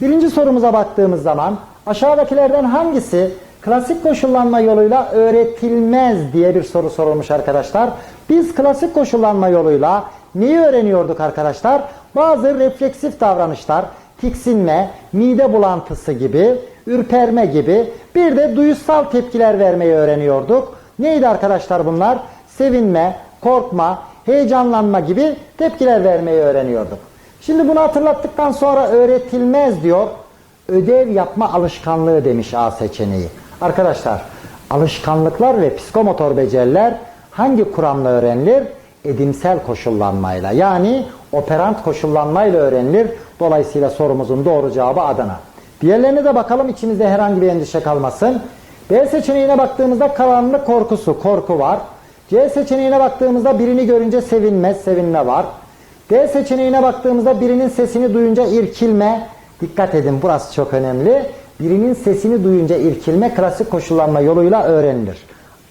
Birinci sorumuza baktığımız zaman aşağıdakilerden hangisi klasik koşullanma yoluyla öğretilmez diye bir soru sorulmuş arkadaşlar. Biz klasik koşullanma yoluyla neyi öğreniyorduk arkadaşlar? Bazı refleksif davranışlar, tiksinme, mide bulantısı gibi, ürperme gibi bir de duyusal tepkiler vermeyi öğreniyorduk. Neydi arkadaşlar bunlar? Sevinme, korkma, heyecanlanma gibi tepkiler vermeyi öğreniyorduk. Şimdi bunu hatırlattıktan sonra öğretilmez diyor. Ödev yapma alışkanlığı demiş A seçeneği. Arkadaşlar alışkanlıklar ve psikomotor beceriler hangi kuramla öğrenilir? Edimsel koşullanmayla yani operant koşullanmayla öğrenilir. Dolayısıyla sorumuzun doğru cevabı Adana. Diğerlerine de bakalım içimizde herhangi bir endişe kalmasın. B seçeneğine baktığımızda karanlık korkusu, korku var. C seçeneğine baktığımızda birini görünce sevinme, sevinme var. D seçeneğine baktığımızda birinin sesini duyunca irkilme. Dikkat edin burası çok önemli. Birinin sesini duyunca irkilme klasik koşullanma yoluyla öğrenilir.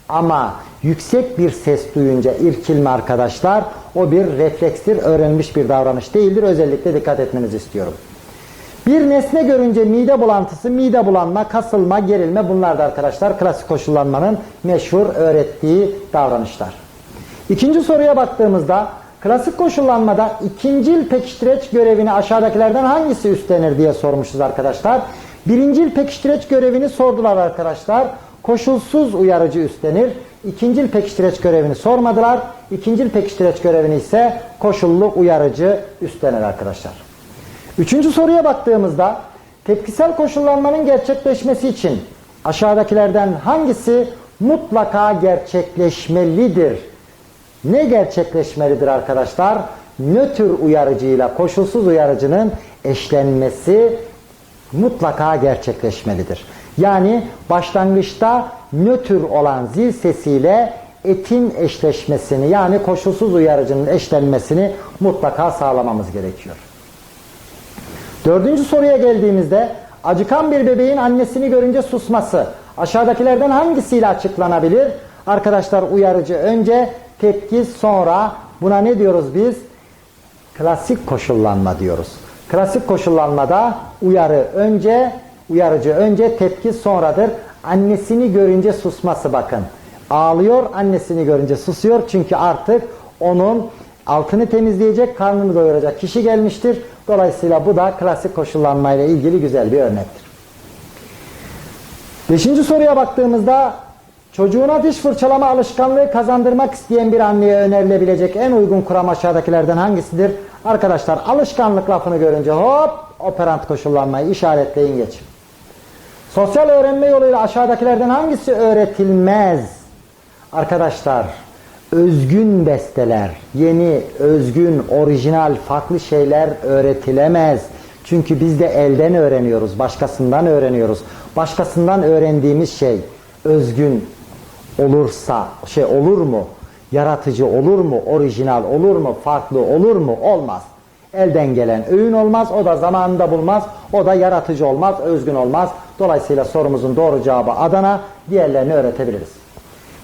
Ama yüksek bir ses duyunca irkilme arkadaşlar o bir reflekstir, öğrenilmiş bir davranış değildir. Özellikle dikkat etmenizi istiyorum. Bir nesne görünce mide bulantısı, mide bulanma, kasılma, gerilme bunlar da arkadaşlar klasik koşullanmanın meşhur öğrettiği davranışlar. İkinci soruya baktığımızda klasik koşullanmada ikincil pekiştireç görevini aşağıdakilerden hangisi üstlenir diye sormuşuz arkadaşlar. Birincil pekiştireç görevini sordular arkadaşlar. Koşulsuz uyarıcı üstlenir. İkincil pekiştireç görevini sormadılar. İkincil pekiştireç görevini ise koşullu uyarıcı üstlenir arkadaşlar. Üçüncü soruya baktığımızda tepkisel koşullanmanın gerçekleşmesi için aşağıdakilerden hangisi mutlaka gerçekleşmelidir? Ne gerçekleşmelidir arkadaşlar? Nötr uyarıcıyla koşulsuz uyarıcının eşlenmesi mutlaka gerçekleşmelidir. Yani başlangıçta nötr olan zil sesiyle etin eşleşmesini yani koşulsuz uyarıcının eşlenmesini mutlaka sağlamamız gerekiyor. Dördüncü soruya geldiğimizde acıkan bir bebeğin annesini görünce susması aşağıdakilerden hangisiyle açıklanabilir? Arkadaşlar uyarıcı önce tepki sonra buna ne diyoruz biz? Klasik koşullanma diyoruz. Klasik koşullanmada uyarı önce, uyarıcı önce tepki sonradır. Annesini görünce susması bakın. Ağlıyor annesini görünce susuyor çünkü artık onun altını temizleyecek, karnını doyuracak kişi gelmiştir. Dolayısıyla bu da klasik koşullanmayla ilgili güzel bir örnektir. Beşinci soruya baktığımızda çocuğuna diş fırçalama alışkanlığı kazandırmak isteyen bir anneye önerilebilecek en uygun kuram aşağıdakilerden hangisidir? Arkadaşlar alışkanlık lafını görünce hop operant koşullanmayı işaretleyin geçin. Sosyal öğrenme yoluyla aşağıdakilerden hangisi öğretilmez? Arkadaşlar özgün besteler, yeni, özgün, orijinal, farklı şeyler öğretilemez. Çünkü biz de elden öğreniyoruz, başkasından öğreniyoruz. Başkasından öğrendiğimiz şey özgün olursa, şey olur mu? Yaratıcı olur mu? Orijinal olur mu? Farklı olur mu? Olmaz. Elden gelen öğün olmaz, o da zamanında bulmaz, o da yaratıcı olmaz, özgün olmaz. Dolayısıyla sorumuzun doğru cevabı Adana, diğerlerini öğretebiliriz.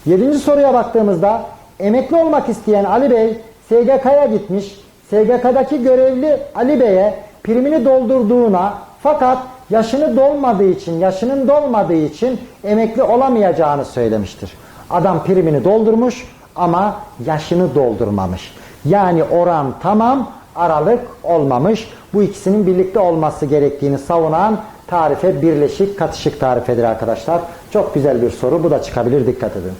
Yedinci soruya baktığımızda emekli olmak isteyen Ali Bey SGK'ya gitmiş. SGK'daki görevli Ali Bey'e primini doldurduğuna fakat yaşını dolmadığı için, yaşının dolmadığı için emekli olamayacağını söylemiştir. Adam primini doldurmuş ama yaşını doldurmamış. Yani oran tamam, aralık olmamış. Bu ikisinin birlikte olması gerektiğini savunan tarife birleşik katışık tarifedir arkadaşlar. Çok güzel bir soru. Bu da çıkabilir. Dikkat edin.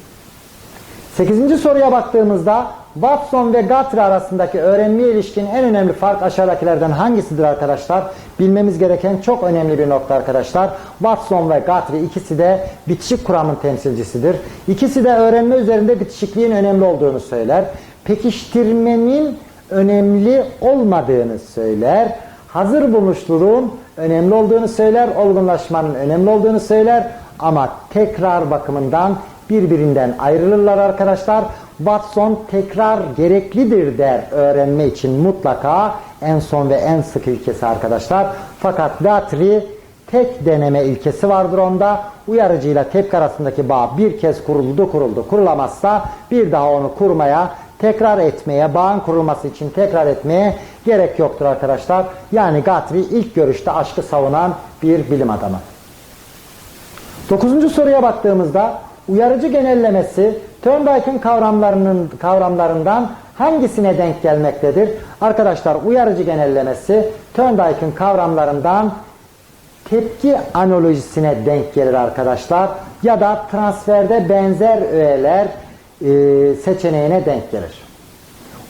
Sekizinci soruya baktığımızda Watson ve Guthrie arasındaki öğrenmeye ilişkin en önemli fark aşağıdakilerden hangisidir arkadaşlar? Bilmemiz gereken çok önemli bir nokta arkadaşlar. Watson ve Guthrie ikisi de bitişik kuramın temsilcisidir. İkisi de öğrenme üzerinde bitişikliğin önemli olduğunu söyler. Pekiştirmenin önemli olmadığını söyler. Hazır bulmuşluluğun önemli olduğunu söyler. Olgunlaşmanın önemli olduğunu söyler. Ama tekrar bakımından birbirinden ayrılırlar arkadaşlar. Watson tekrar gereklidir der öğrenme için mutlaka en son ve en sık ilkesi arkadaşlar. Fakat Guthrie tek deneme ilkesi vardır onda. Uyarıcıyla tepki arasındaki bağ bir kez kuruldu kuruldu. Kurulamazsa bir daha onu kurmaya tekrar etmeye, bağın kurulması için tekrar etmeye gerek yoktur arkadaşlar. Yani Gatri ilk görüşte aşkı savunan bir bilim adamı. Dokuzuncu soruya baktığımızda uyarıcı genellemesi Thorndike'ın kavramlarının kavramlarından hangisine denk gelmektedir? Arkadaşlar uyarıcı genellemesi Thorndike'ın kavramlarından tepki analojisine denk gelir arkadaşlar. Ya da transferde benzer öğeler e, seçeneğine denk gelir.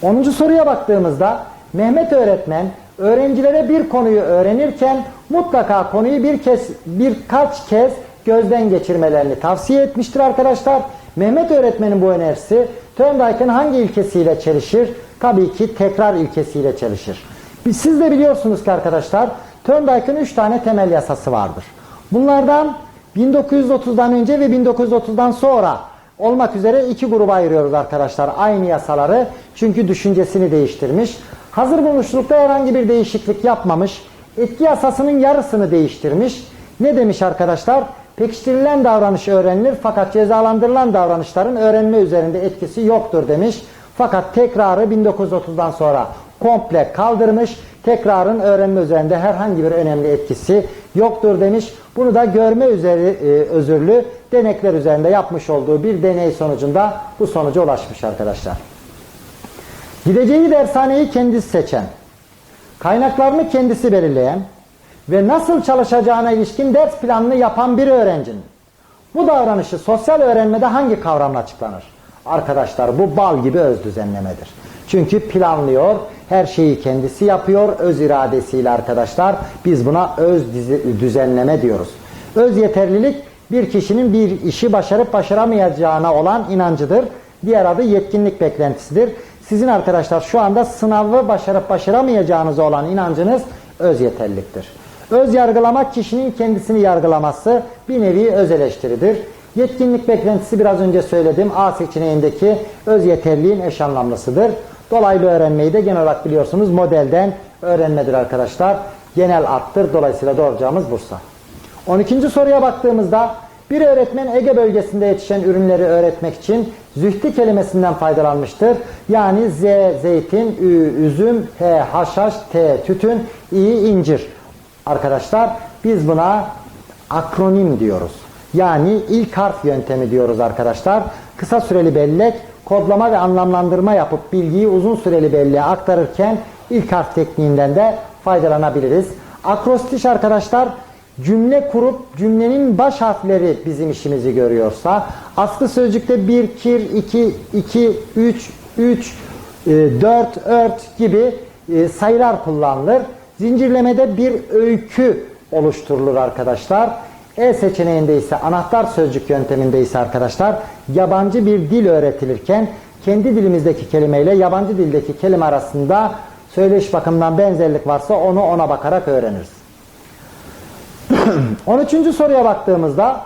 10. soruya baktığımızda Mehmet öğretmen öğrencilere bir konuyu öğrenirken mutlaka konuyu bir kez birkaç kez gözden geçirmelerini tavsiye etmiştir arkadaşlar. Mehmet öğretmenin bu önerisi Thorndike'ın hangi ilkesiyle çelişir? Tabii ki tekrar ilkesiyle çelişir. Siz de biliyorsunuz ki arkadaşlar Thorndike'ın 3 tane temel yasası vardır. Bunlardan 1930'dan önce ve 1930'dan sonra olmak üzere iki gruba ayırıyoruz arkadaşlar. Aynı yasaları çünkü düşüncesini değiştirmiş. Hazır bulmuşlukta herhangi bir değişiklik yapmamış. Etki yasasının yarısını değiştirmiş. Ne demiş arkadaşlar? Pekiştirilen davranış öğrenilir fakat cezalandırılan davranışların öğrenme üzerinde etkisi yoktur demiş. Fakat tekrarı 1930'dan sonra komple kaldırmış. Tekrarın öğrenme üzerinde herhangi bir önemli etkisi yoktur demiş. Bunu da görme üzeri, e, özürlü denekler üzerinde yapmış olduğu bir deney sonucunda bu sonuca ulaşmış arkadaşlar. Gideceği dershaneyi kendisi seçen, kaynaklarını kendisi belirleyen ve nasıl çalışacağına ilişkin ders planını yapan bir öğrencinin bu davranışı sosyal öğrenmede hangi kavramla açıklanır? Arkadaşlar bu bal gibi öz düzenlemedir. Çünkü planlıyor, her şeyi kendisi yapıyor, öz iradesiyle arkadaşlar. Biz buna öz düzenleme diyoruz. Öz yeterlilik bir kişinin bir işi başarıp başaramayacağına olan inancıdır. Diğer adı yetkinlik beklentisidir. Sizin arkadaşlar şu anda sınavı başarıp başaramayacağınız olan inancınız öz yeterliliktir. Öz yargılamak kişinin kendisini yargılaması bir nevi öz eleştiridir. Yetkinlik beklentisi biraz önce söyledim. A seçeneğindeki öz yeterliğin eş anlamlısıdır. Dolaylı öğrenmeyi de genel olarak biliyorsunuz modelden öğrenmedir arkadaşlar. Genel attır. Dolayısıyla doğru cevabımız Bursa. 12. soruya baktığımızda bir öğretmen Ege bölgesinde yetişen ürünleri öğretmek için zühti kelimesinden faydalanmıştır. Yani Z zeytin, Ü üzüm, H haşhaş, T tütün, İ incir. Arkadaşlar biz buna akronim diyoruz. Yani ilk harf yöntemi diyoruz arkadaşlar. Kısa süreli bellek, kodlama ve anlamlandırma yapıp bilgiyi uzun süreli belleğe aktarırken ilk harf tekniğinden de faydalanabiliriz. Akrostiş arkadaşlar cümle kurup cümlenin baş harfleri bizim işimizi görüyorsa aslı sözcükte bir, kir, iki, iki, üç, üç, e, dört, ört gibi e, sayılar kullanılır. Zincirlemede bir öykü oluşturulur arkadaşlar. E seçeneğinde ise anahtar sözcük yönteminde ise arkadaşlar yabancı bir dil öğretilirken kendi dilimizdeki kelimeyle yabancı dildeki kelime arasında söyleyiş bakımından benzerlik varsa onu ona bakarak öğreniriz. 13. soruya baktığımızda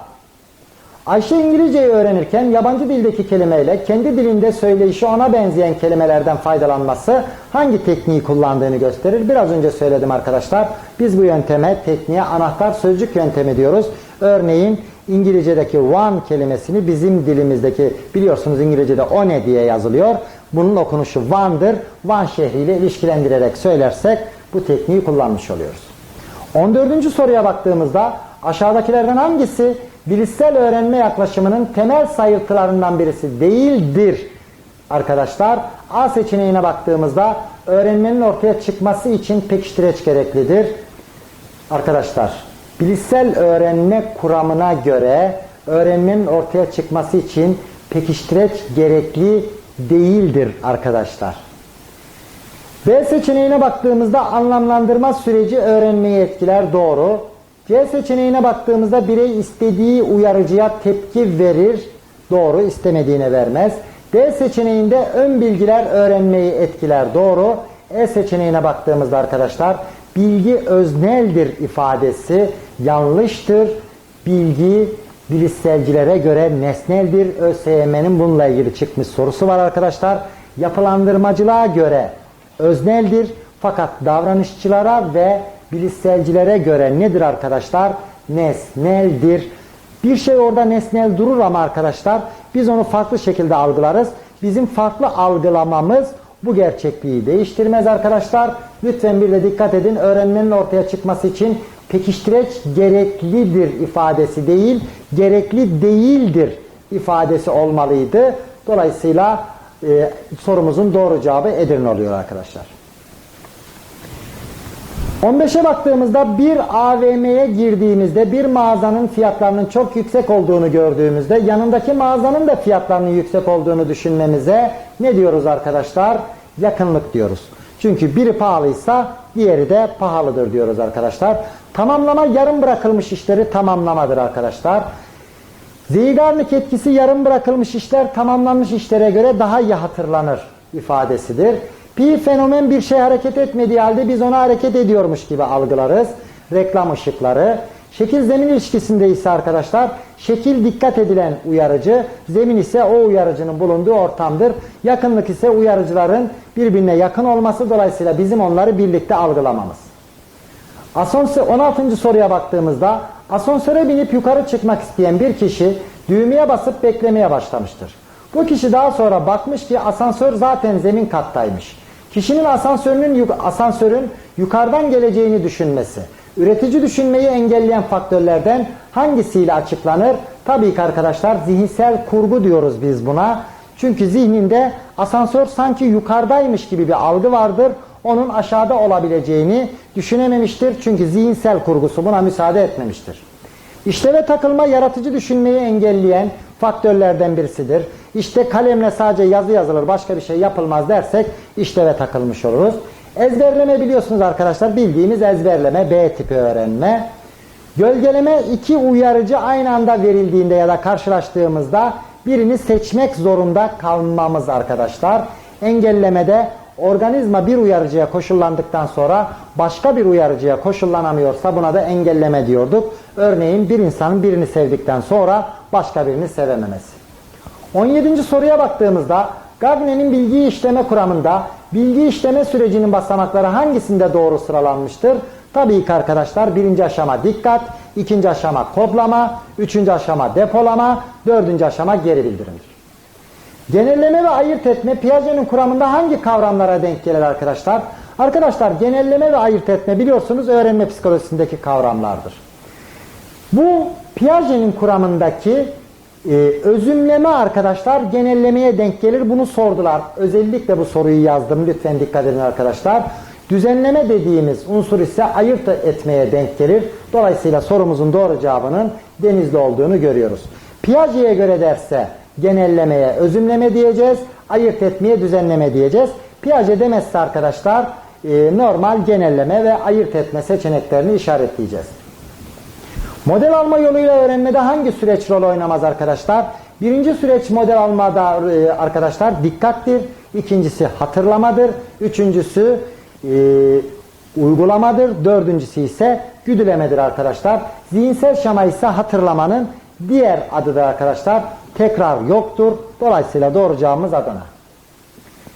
Ayşe İngilizceyi öğrenirken yabancı dildeki kelimeyle kendi dilinde söyleyişi ona benzeyen kelimelerden faydalanması hangi tekniği kullandığını gösterir. Biraz önce söyledim arkadaşlar. Biz bu yönteme tekniğe anahtar sözcük yöntemi diyoruz. Örneğin İngilizce'deki one kelimesini bizim dilimizdeki biliyorsunuz İngilizce'de o ne diye yazılıyor. Bunun okunuşu one'dır. One şehriyle ilişkilendirerek söylersek bu tekniği kullanmış oluyoruz. 14. soruya baktığımızda aşağıdakilerden hangisi bilişsel öğrenme yaklaşımının temel sayıltılarından birisi değildir arkadaşlar. A seçeneğine baktığımızda öğrenmenin ortaya çıkması için pekiştireç gereklidir. Arkadaşlar bilişsel öğrenme kuramına göre öğrenmenin ortaya çıkması için pekiştireç gerekli değildir arkadaşlar. B seçeneğine baktığımızda anlamlandırma süreci öğrenmeyi etkiler doğru. C seçeneğine baktığımızda birey istediği uyarıcıya tepki verir. Doğru istemediğine vermez. D seçeneğinde ön bilgiler öğrenmeyi etkiler. Doğru. E seçeneğine baktığımızda arkadaşlar bilgi özneldir ifadesi yanlıştır. Bilgi bilişselcilere göre nesneldir. ÖSYM'nin bununla ilgili çıkmış sorusu var arkadaşlar. Yapılandırmacılığa göre özneldir. Fakat davranışçılara ve bilişselcilere göre nedir arkadaşlar? Nesneldir. Bir şey orada nesnel durur ama arkadaşlar biz onu farklı şekilde algılarız. bizim farklı algılamamız bu gerçekliği değiştirmez arkadaşlar. Lütfen bir de dikkat edin. Öğrenmenin ortaya çıkması için pekiştireç gereklidir ifadesi değil, gerekli değildir ifadesi olmalıydı. Dolayısıyla e, sorumuzun doğru cevabı Edirne oluyor arkadaşlar. 15'e baktığımızda bir AVM'ye girdiğimizde bir mağazanın fiyatlarının çok yüksek olduğunu gördüğümüzde yanındaki mağazanın da fiyatlarının yüksek olduğunu düşünmemize ne diyoruz arkadaşlar? Yakınlık diyoruz. Çünkü biri pahalıysa diğeri de pahalıdır diyoruz arkadaşlar. Tamamlama yarım bırakılmış işleri tamamlamadır arkadaşlar. Zeigarnik etkisi yarım bırakılmış işler tamamlanmış işlere göre daha iyi hatırlanır ifadesidir. Pi fenomen bir şey hareket etmediği halde biz ona hareket ediyormuş gibi algılarız. Reklam ışıkları. Şekil zemin ilişkisinde ise arkadaşlar şekil dikkat edilen uyarıcı, zemin ise o uyarıcının bulunduğu ortamdır. Yakınlık ise uyarıcıların birbirine yakın olması dolayısıyla bizim onları birlikte algılamamız. Asansör 16. soruya baktığımızda asansöre binip yukarı çıkmak isteyen bir kişi düğmeye basıp beklemeye başlamıştır. Bu kişi daha sonra bakmış ki asansör zaten zemin kattaymış. Kişinin asansörünün asansörün yukarıdan geleceğini düşünmesi, üretici düşünmeyi engelleyen faktörlerden hangisiyle açıklanır? Tabii ki arkadaşlar zihinsel kurgu diyoruz biz buna. Çünkü zihninde asansör sanki yukarıdaymış gibi bir algı vardır. Onun aşağıda olabileceğini düşünememiştir. Çünkü zihinsel kurgusu buna müsaade etmemiştir. İşleve takılma yaratıcı düşünmeyi engelleyen faktörlerden birisidir. İşte kalemle sadece yazı yazılır başka bir şey yapılmaz dersek işleve takılmış oluruz. Ezberleme biliyorsunuz arkadaşlar bildiğimiz ezberleme B tipi öğrenme. Gölgeleme iki uyarıcı aynı anda verildiğinde ya da karşılaştığımızda birini seçmek zorunda kalmamız arkadaşlar. Engellemede organizma bir uyarıcıya koşullandıktan sonra başka bir uyarıcıya koşullanamıyorsa buna da engelleme diyorduk. Örneğin bir insanın birini sevdikten sonra başka birini sevememesi. 17. soruya baktığımızda Gagne'nin bilgi işleme kuramında bilgi işleme sürecinin basamakları hangisinde doğru sıralanmıştır? Tabii ki arkadaşlar birinci aşama dikkat, ikinci aşama kodlama, üçüncü aşama depolama, dördüncü aşama geri bildirimdir. Genelleme ve ayırt etme Piaget'in kuramında hangi kavramlara denk gelir arkadaşlar? Arkadaşlar genelleme ve ayırt etme biliyorsunuz öğrenme psikolojisindeki kavramlardır. Bu Piaget'in kuramındaki e, özümleme arkadaşlar genellemeye denk gelir. Bunu sordular. Özellikle bu soruyu yazdım. Lütfen dikkat edin arkadaşlar. Düzenleme dediğimiz unsur ise ayırt etmeye denk gelir. Dolayısıyla sorumuzun doğru cevabının denizli olduğunu görüyoruz. Piaget'e göre derse genellemeye özümleme diyeceğiz. Ayırt etmeye düzenleme diyeceğiz. Piaget demezse arkadaşlar e, normal genelleme ve ayırt etme seçeneklerini işaretleyeceğiz. Model alma yoluyla öğrenmede hangi süreç rol oynamaz arkadaşlar? Birinci süreç model almada e, arkadaşlar dikkattir. İkincisi hatırlamadır. Üçüncüsü e, uygulamadır. Dördüncüsü ise güdülemedir arkadaşlar. Zihinsel şema ise hatırlamanın diğer adıdır arkadaşlar. Tekrar yoktur. Dolayısıyla doğru cevabımız Adana.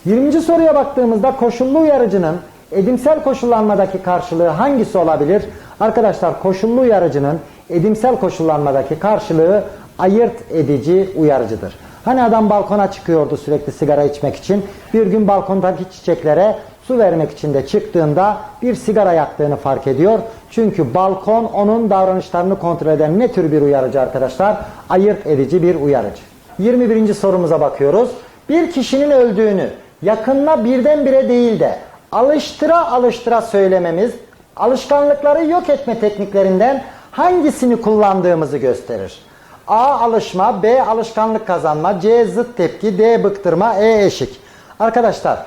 20. soruya baktığımızda koşullu uyarıcının edimsel koşullanmadaki karşılığı hangisi olabilir? Arkadaşlar koşullu uyarıcının edimsel koşullanmadaki karşılığı ayırt edici uyarıcıdır. Hani adam balkona çıkıyordu sürekli sigara içmek için. Bir gün balkondaki çiçeklere su vermek için de çıktığında bir sigara yaktığını fark ediyor. Çünkü balkon onun davranışlarını kontrol eden ne tür bir uyarıcı arkadaşlar? Ayırt edici bir uyarıcı. 21. sorumuza bakıyoruz. Bir kişinin öldüğünü yakınına birdenbire değil de alıştıra alıştıra söylememiz alışkanlıkları yok etme tekniklerinden hangisini kullandığımızı gösterir. A alışma, B alışkanlık kazanma, C zıt tepki, D bıktırma, E eşik. Arkadaşlar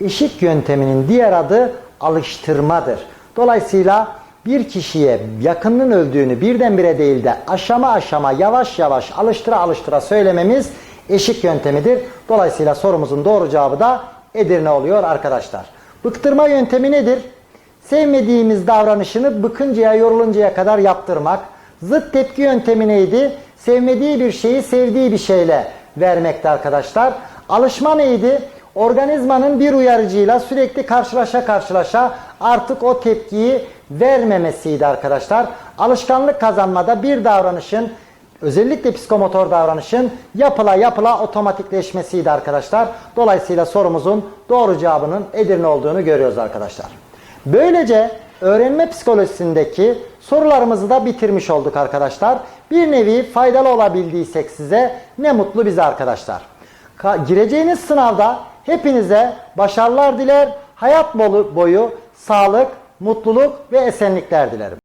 eşik yönteminin diğer adı alıştırmadır. Dolayısıyla bir kişiye yakının öldüğünü birdenbire değil de aşama aşama yavaş yavaş alıştıra alıştıra söylememiz eşik yöntemidir. Dolayısıyla sorumuzun doğru cevabı da Edirne oluyor arkadaşlar. Bıktırma yöntemi nedir? Sevmediğimiz davranışını bıkıncaya, yoruluncaya kadar yaptırmak. Zıt tepki yöntemi neydi? Sevmediği bir şeyi sevdiği bir şeyle vermekti arkadaşlar. Alışma neydi? Organizmanın bir uyarıcıyla sürekli karşılaşa karşılaşa artık o tepkiyi vermemesiydi arkadaşlar. Alışkanlık kazanmada bir davranışın özellikle psikomotor davranışın yapıla yapıla otomatikleşmesiydi arkadaşlar. Dolayısıyla sorumuzun doğru cevabının Edirne olduğunu görüyoruz arkadaşlar. Böylece öğrenme psikolojisindeki sorularımızı da bitirmiş olduk arkadaşlar. Bir nevi faydalı olabildiysek size ne mutlu bize arkadaşlar. Ka- gireceğiniz sınavda hepinize başarılar diler, hayat boyu sağlık, mutluluk ve esenlikler dilerim.